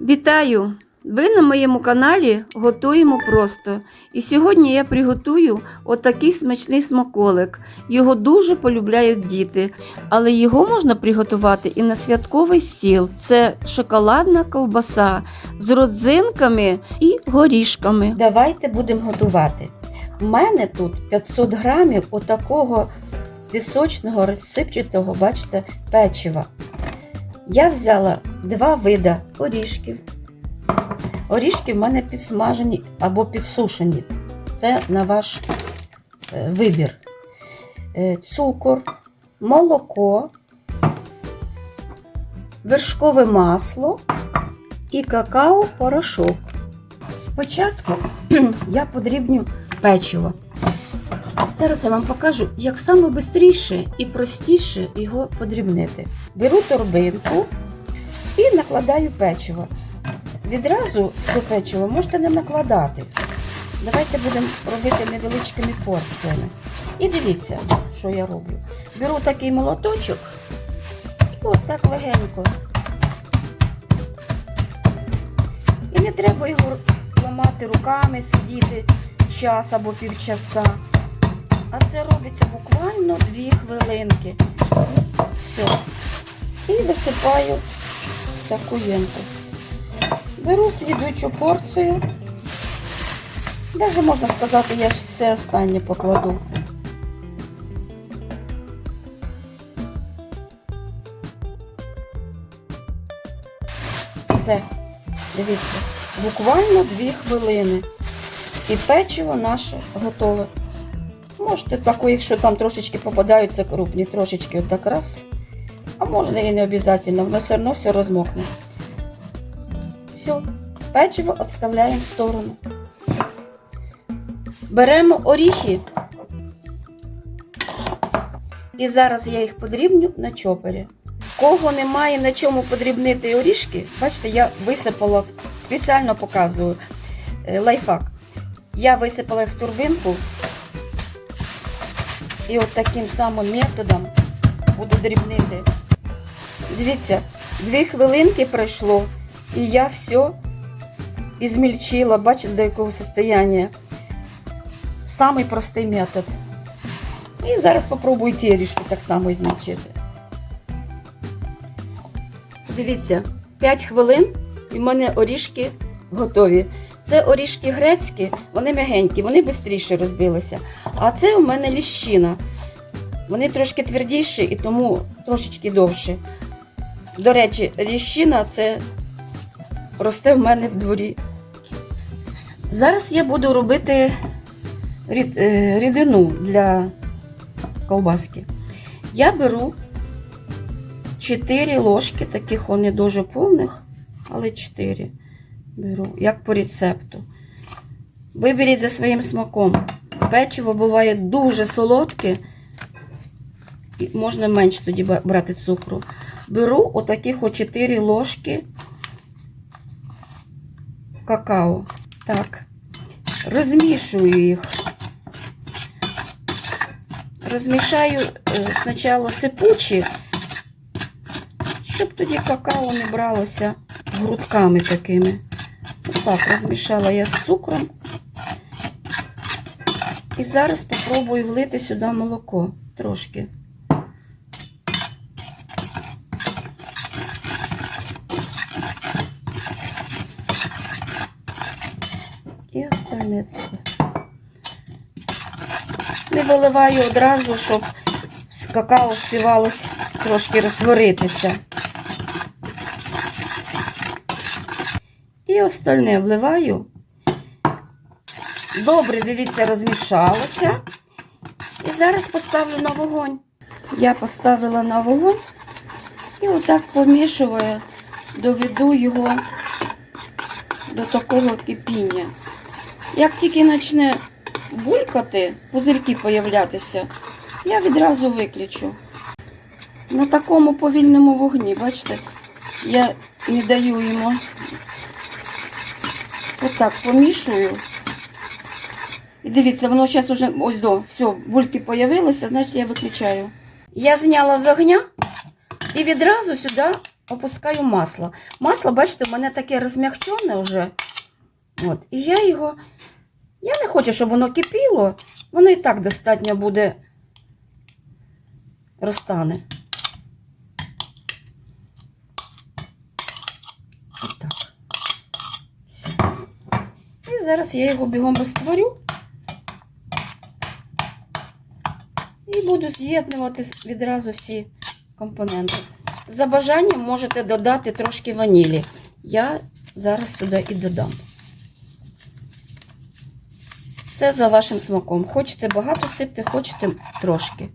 Вітаю! Ви на моєму каналі готуємо просто. І сьогодні я приготую отакий смачний смаколик. Його дуже полюбляють діти, але його можна приготувати і на святковий стіл. Це шоколадна ковбаса з родзинками і горішками. Давайте будемо готувати. У мене тут 500 грамів отакого пісочного розсипчатого, бачите, печива. Я взяла два вида орішків. Орішки в мене підсмажені або підсушені. Це на ваш е, вибір. Е, Цукор, молоко, вершкове масло і какао-порошок. Спочатку я подрібню печиво. Зараз я вам покажу, як саме і простіше його подрібнити. Беру торбинку і накладаю печиво. Відразу все печиво можете не накладати. Давайте будемо робити невеличкими порціями. І дивіться, що я роблю. Беру такий молоточок і от так легенько. І не треба його ламати руками, сидіти час або півчаса. А це робиться буквально 2 хвилинки. Все. І висипаю таку ємку. Беру слідуючу порцію. Даже можна сказати, я ж все останнє покладу. Все, дивіться, буквально 2 хвилини. І печиво наше готове. Можете таку, якщо там трошечки попадаються крупні, трошечки отак раз. А можна і не обов'язково, воно все одно все розмокне. Все, печиво відставляємо в сторону. Беремо оріхи. І зараз я їх подрібню на чопері. Кого немає на чому подрібнити орішки, бачите, я висипала, спеціально показую е, лайфхак. Я висипала їх в турбинку і от таким самим методом буду дрібнити. Дивіться, дві хвилинки пройшло, і я все ізмільчила, бачите, до якого состояння. Самий простий метод. І зараз спробую ті ріжки так само ізмільчити. Дивіться, 5 хвилин і в мене орішки готові. Це орішки грецькі, вони м'ягенькі, вони швидше розбилися. А це у мене ліщина. Вони трошки твердіші і тому трошечки довші. До речі, ліщина це росте в мене в дворі. Зараз я буду робити е, рідину для ковбаски. Я беру 4 ложки, таких вони дуже повних, але 4 беру, як по рецепту. Виберіть за своїм смаком. Печиво буває дуже солодке, і можна менше тоді брати цукру. Беру отаких о 4 ложки какао. Так, розмішую їх. Розмішаю е, спочатку сипучі, щоб тоді какао не бралося грудками такими. Отак, розмішала я з цукром. І зараз спробую влити сюди молоко трошки. І остальне таке. Не виливаю одразу, щоб какао співалось трошки розтворитися. І остальне вливаю. Добре, дивіться, розмішалося. І зараз поставлю на вогонь. Я поставила на вогонь і отак помішую, доведу його до такого кипіння. Як тільки почне булькати, пузирки появлятися, я відразу виключу. На такому повільному вогні, бачите, я не даю йому отак помішую. І дивіться, воно зараз уже ось до, все, бульки появилися, значить я виключаю. Я зняла з огня і відразу сюди опускаю масло. Масло, бачите, в мене таке розмягчене вже. От. І я його. Я не хочу, щоб воно кипіло. Воно і так достатньо буде розтане. Отак. Все. І зараз я його бігом розтворю. І буду з'єднувати відразу всі компоненти. За бажанням можете додати трошки ванілі. Я зараз сюди і додам. Це за вашим смаком. Хочете багато сипте, хочете трошки.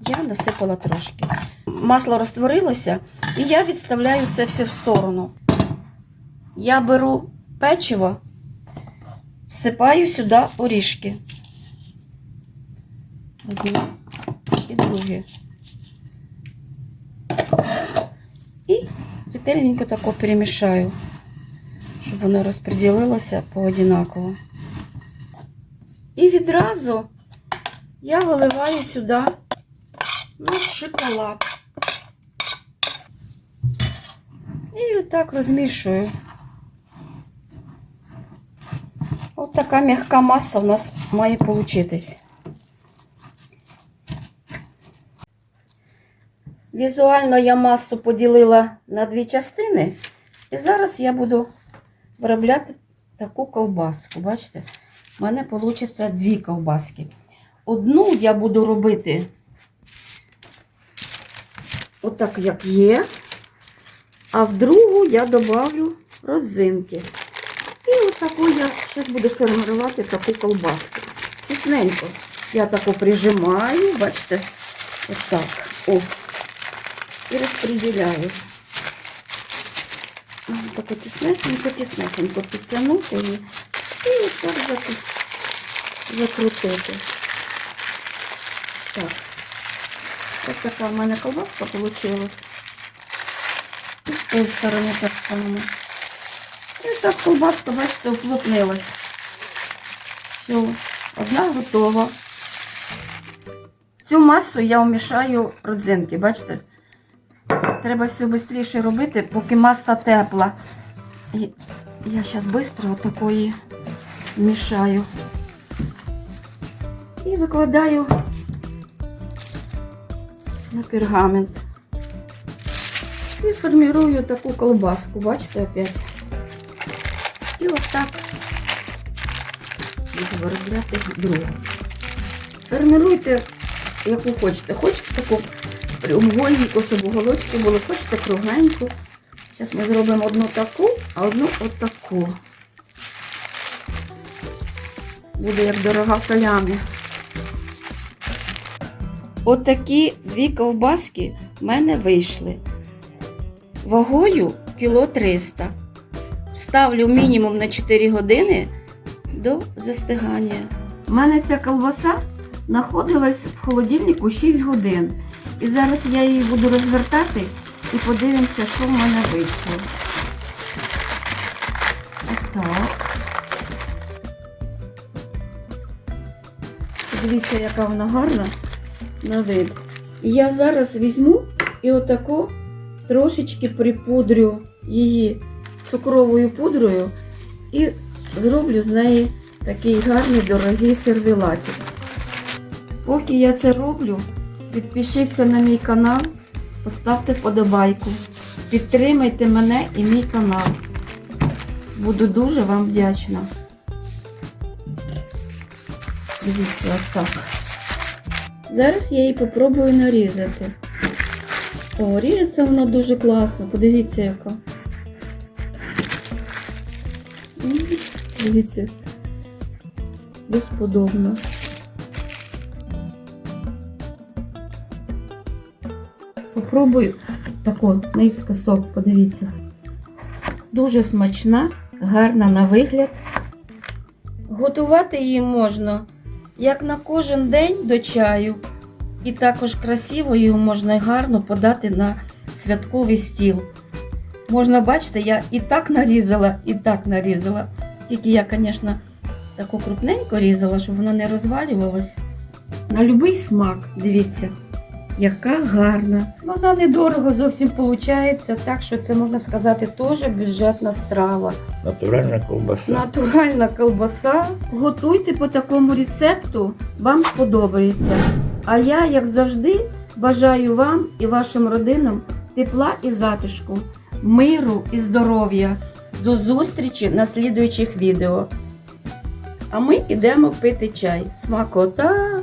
Я насипала трошки. Масло розтворилося, і я відставляю це все в сторону. Я беру печиво, всипаю сюди орішки. Одне і друге. І ретельненько тако перемішаю, щоб воно розподілилося поодинаково. І відразу я виливаю сюди наш шоколад. І отак розмішую. От така м'яка маса у нас має получитись. Візуально я масу поділила на дві частини. І зараз я буду виробляти таку ковбаску. Бачите? У мене вийде дві ковбаски. Одну я буду робити отак, як є. А в другу я добавлю розинки. І отаку я зараз буду формувати таку колбаску. Тісненько. Я таку прижимаю, бачите, отак. О. І розподіляю. Таку тіснесенько, тіснесенько підтягнути її. І отак заку- закрутити. Так. Ось така в мене колбаска вийшла. І з тієї сторони так само. Так колбаска, бачите, уплотнилась. Все, одна готова. Цю масу я вмішаю родзинки, бачите? Треба все швидше робити, поки маса тепла. І я зараз швидко отакої мішаю. І викладаю на пергамент. І формірую таку колбаску, бачите, опять. І ось так буду виробляти другу. Формируйте, яку хочете. Хочете таку прямоугольнику, щоб уголочки були, хочете кругленьку. Зараз ми зробимо одну таку, а одну отаку. Буде як дорога солями. Отакі дві ковбаски в мене вийшли. Вагою кіло 300. Ставлю мінімум на 4 години до застигання. У мене ця ковбаса знаходилась в холодильнику 6 годин. І зараз я її буду розвертати і подивимося, що в мене вийшло. Отак. Дивіться, яка вона гарна на вид. І я зараз візьму і отако трошечки припудрю її цукровою пудрою і зроблю з неї такий гарний дорогий сервілатик. Поки я це роблю, підпишіться на мій канал, поставте вподобайку. Підтримайте мене і мій канал. Буду дуже вам вдячна. Дивіться, отак. Зараз я її попробую нарізати. О, ріжеться воно дуже класно. Подивіться, яка. Дивіться. Безподобно. Попробую тако наїскосок, подивіться. Дуже смачна, гарна на вигляд. Готувати її можна як на кожен день до чаю. І також красиво її можна гарно подати на святковий стіл. Можна бачити, я і так нарізала, і так нарізала. Тільки я, звісно, таку крупненько різала, щоб воно не розвалювалось. На будь-який смак, дивіться. Яка гарна. Вона недорого зовсім виходить, так що це можна сказати теж бюджетна страва. Натуральна ковбаса. Натуральна колбаса. Готуйте по такому рецепту, вам сподобається. А я, як завжди, бажаю вам і вашим родинам тепла і затишку, миру і здоров'я. До зустрічі на слідуючих відео. А ми йдемо пити чай. Смакота!